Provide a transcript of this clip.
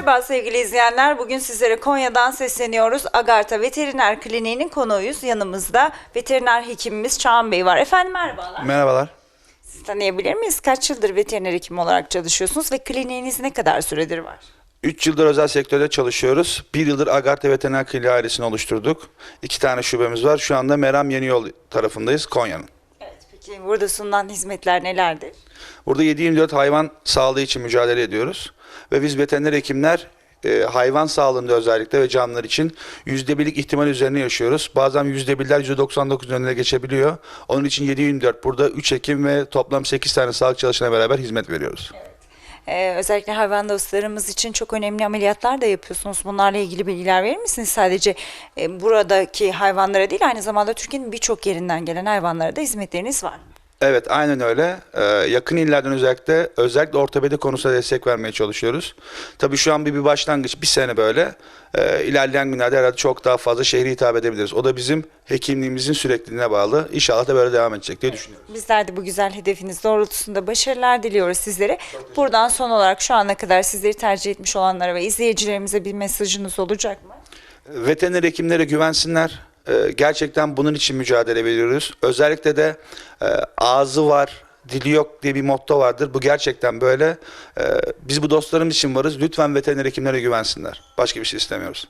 Merhaba sevgili izleyenler. Bugün sizlere Konya'dan sesleniyoruz. Agarta Veteriner Kliniği'nin konuğuyuz. Yanımızda veteriner hekimimiz Çağan Bey var. Efendim merhabalar. Merhabalar. Sizi tanıyabilir miyiz? Kaç yıldır veteriner hekim olarak çalışıyorsunuz ve kliniğiniz ne kadar süredir var? 3 yıldır özel sektörde çalışıyoruz. 1 yıldır Agarte Veteriner Kliniği ailesini oluşturduk. 2 tane şubemiz var. Şu anda Meram Yeni Yol tarafındayız Konya'nın. Evet. Peki burada sunulan hizmetler nelerdir? Burada 7-24 hayvan sağlığı için mücadele ediyoruz. Ve biz veteriner hekimler e, hayvan sağlığında özellikle ve canlılar için %1'lik ihtimal üzerine yaşıyoruz. Bazen %1'ler %99'un önüne geçebiliyor. Onun için 7-24 burada 3 hekim ve toplam 8 tane sağlık çalışanına beraber hizmet veriyoruz. Ee, özellikle hayvan dostlarımız için çok önemli ameliyatlar da yapıyorsunuz. Bunlarla ilgili bilgiler verir misiniz? Sadece e, buradaki hayvanlara değil aynı zamanda Türkiye'nin birçok yerinden gelen hayvanlara da hizmetleriniz var. Evet aynen öyle. Ee, yakın illerden özellikle özellikle ortopedi konusunda destek vermeye çalışıyoruz. Tabii şu an bir, bir başlangıç bir sene böyle. Ee, ilerleyen günlerde herhalde çok daha fazla şehri hitap edebiliriz. O da bizim hekimliğimizin sürekliliğine bağlı. İnşallah da böyle devam edecek diye düşünüyorum. Bizler de bu güzel hedefiniz doğrultusunda başarılar diliyoruz sizlere. Buradan son olarak şu ana kadar sizleri tercih etmiş olanlara ve izleyicilerimize bir mesajınız olacak mı? Veteriner hekimlere güvensinler. Ee, gerçekten bunun için mücadele veriyoruz. Özellikle de e, ağzı var, dili yok diye bir motto vardır. Bu gerçekten böyle. Ee, biz bu dostlarımız için varız. Lütfen veteriner hekimlere güvensinler. Başka bir şey istemiyoruz.